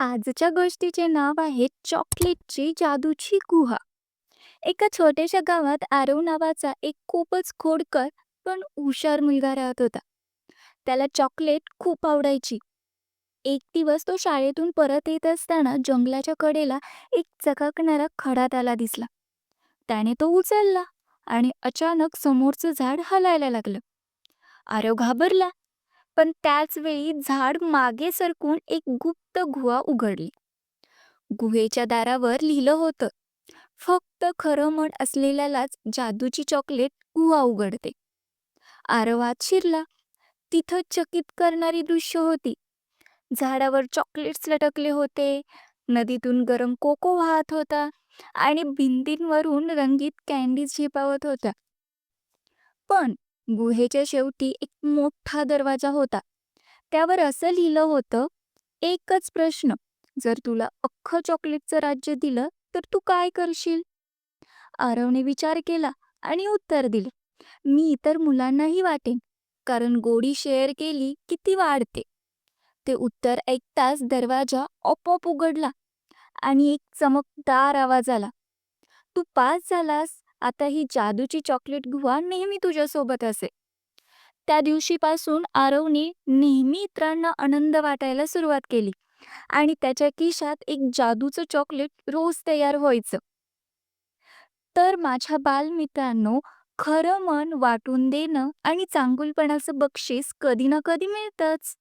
आजच्या गोष्टीचे नाव आहे चॉकलेटची जादूची गुहा. एका छोट्याशा गावात आरव नावाचा एक खूपच खोडकर पण हुशार मुलगा राहत होता. त्याला चॉकलेट खूप आवडायची. एक दिवस तो शाळेतून परत येत असताना जंगलाच्या कडेला एक चकाकणारा खडा त्याला दिसला. त्याने तो उचलला आणि अचानक समोरचं झाड हलायला लागलं. आरव घाबरला पण त्याच वेळी झाड मागे सरकून एक गुप्त गुहा उघडली. गुहेच्या दारावर लिहिलं होतं फक्त खरं म्हण असलेल्यालाच जादूची चॉकलेट गुहा उघडते. आरवात शिरला. तिथं चकित करणारी दृश्य होती. झाडावर चॉकलेट्स लटकले होते, नदीतून गरम कोको वाहत होता आणि भिंतींवरून रंगीत कँडीज झेपावत होत्या. पण गुहेच्या शेवटी एक मोठा दरवाजा होता. त्यावर असं लिहिलं होतं एकच प्रश्न जर तुला अख्खं चॉकलेटचं राज्य दिलं तर तू काय करशील? आरवने विचार केला आणि उत्तर दिलं मी इतर मुलांनाही वाटेन कारण गोडी शेअर केली की ती वाढते. ते उत्तर ऐकताच दरवाजा आपोआप उघडला आणि एक चमकदार आवाज आला तू पास झालास आता ही जादूची चॉकलेट गुहा नेहमी तुझ्यासोबत असे त्या दिवशीपासून आरवने नेहमी इतरांना आनंद वाटायला सुरुवात केली आणि त्याच्या खिशात एक जादूचं चॉकलेट रोज तयार व्हायचं. तर माझ्या बालमित्रांनो खरं मन वाटून देणं आणि चांगुलपणाचं बक्षीस कधी ना कधी मिळतंच.